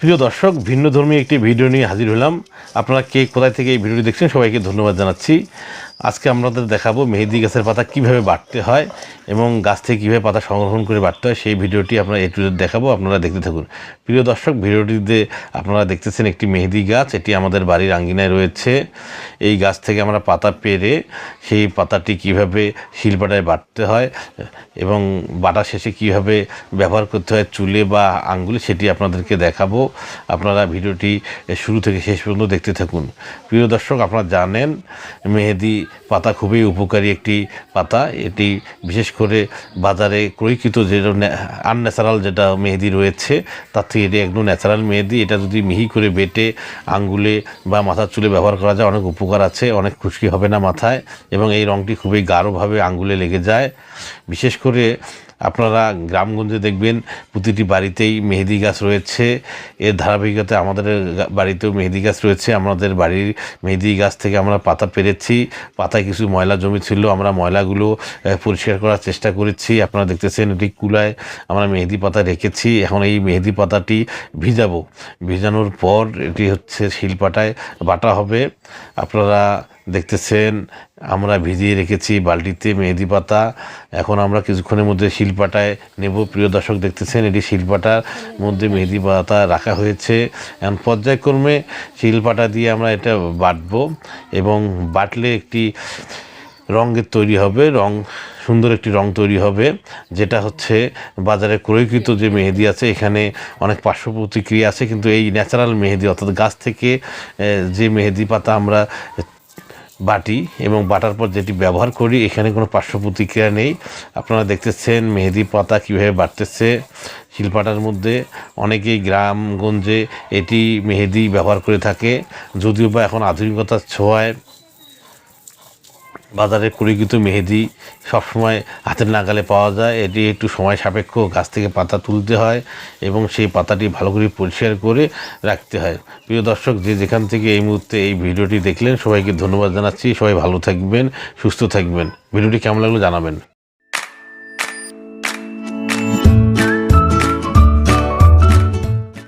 প্রিয় দর্শক ভিন্ন ধর্মী একটি ভিডিও নিয়ে হাজির হলাম। আপনারা কে, কোথায় থেকে এই ভিডিওটি দেখছেন সবাইকে ধন্যবাদ জানাচ্ছি। আজকে আপনাদের দেখাবো মেহেদি গাছের পাতা কীভাবে বাড়তে হয় এবং গাছ থেকে কীভাবে পাতা সংরক্ষণ করে বাড়তে হয়। সেই ভিডিওটি আপনারা একটু দেখাবো, আপনারা দেখতে থাকুন। প্রিয় দর্শক, ভিডিওটিতে আপনারা দেখতেছেন একটি মেহেদি গাছ, এটি আমাদের বাড়ির আঙ্গিনায় রয়েছে। এই গাছ থেকে আমরা পাতা পেরে সেই পাতাটি কীভাবে শিলপাটায় বাটতে হয় এবং বাটা শেষে কীভাবে ব্যবহার করতে হয় চুলে বা আঙ্গুলে সেটি আপনাদেরকে দেখাবো। আপনারা ভিডিওটি শুরু থেকে শেষ পর্যন্ত দেখতে থাকুন। প্রিয় দর্শক, আপনারা জানেন মেহেদি পাতা খুবই উপকারী একটি পাতা। এটি বিশেষ করে বাজারে ক্রয়কৃত যে আনন্যাচারাল যেটা মেহেদি রয়েছে, তার থেকে এটি একদম ন্যাচারাল মেহেদি। এটা যদি মিহি করে বেটে আঙ্গুলে বা মাথার চুলে ব্যবহার করা যায়, অনেক উপকার আছে, অনেক খুশকি হবে না মাথায় এবং এই রঙটি খুবই গাঢ়ভাবে আঙ্গুলে লেগে যায়। বিশেষ করে আপনারা গ্রামগঞ্জে দেখবেন প্রতিটি বাড়িতেই মেহেদি গাছ রয়েছে। এর ধারাবাহিকতা আমাদের বাড়িতেও মেহেদি গাছ রয়েছে। আমাদের বাড়ির মেহেদি গাছ থেকে আমরা পাতা পেরেছি। পাতায় কিছু ময়লা জমি ছিল আমরা ময়লাগুলো পরিষ্কার করার চেষ্টা করেছি। আপনারা দেখতেছেন এটি কুলায় আমরা মেহেদি পাতা রেখেছি। এখন এই মেহেদি পাতাটি ভিজাবো। ভিজানোর পর এটি হচ্ছে শিলপাটায় বাটা হবে। আপনারা দেখতেছেন, আমরা ভিজিয়ে রেখেছি বালতিতে মেহেদি পাতা। এখন আমরা কিছুক্ষণের মধ্যে শিলপাটায় নেব। প্রিয় দর্শক দেখতেছেন, এটি শিলপাটার মধ্যে মেহেদি পাতা রাখা হয়েছে। এখন পর্যায়ক্রমে শিলপাটা দিয়ে আমরা এটা বাটবো এবং বাটলে একটি রঙের তৈরি হবে, রং, সুন্দর একটি রং তৈরি হবে, যেটা হচ্ছে বাজারে ক্রয়কৃত যে মেহেদি আছে, এখানে অনেক পার্শ্ব প্রতিক্রিয়া আছে, কিন্তু এই ন্যাচারাল মেহেদি অর্থাৎ গাছ থেকে যে মেহেদি পাতা আমরা বাটি এবং বাটার পর যেটি ব্যবহার করি, এখানে কোনো পার্শ্ব প্রতিক্রিয়া নেই। আপনারা দেখতেছেন মেহেদি পাতা কীভাবে বাড়তেছে শিলপাটার মধ্যে। অনেকেই গ্রামগঞ্জে এটি মেহেদি ব্যবহার করে থাকে, যদিও বা এখন আধুনিকতার ছোঁয়ায়। বাজারে কুড়িকৃত মেহেদি সবসময় হাতের নাগালে পাওয়া যায়। এটি একটু সময় সাপেক্ষ। গাছ থেকে পাতা তুলতে হয় এবং সেই পাতাটি ভালো করে পরিষ্কার করে রাখতে হয়। প্রিয় দর্শক, যে যেখান থেকে এই মুহূর্তে এই ভিডিওটি দেখলেন, সবাইকে ধন্যবাদ জানাচ্ছি। সবাই ভালো থাকবেন, সুস্থ থাকবেন। ভিডিওটি কেমন লাগল জানাবেন।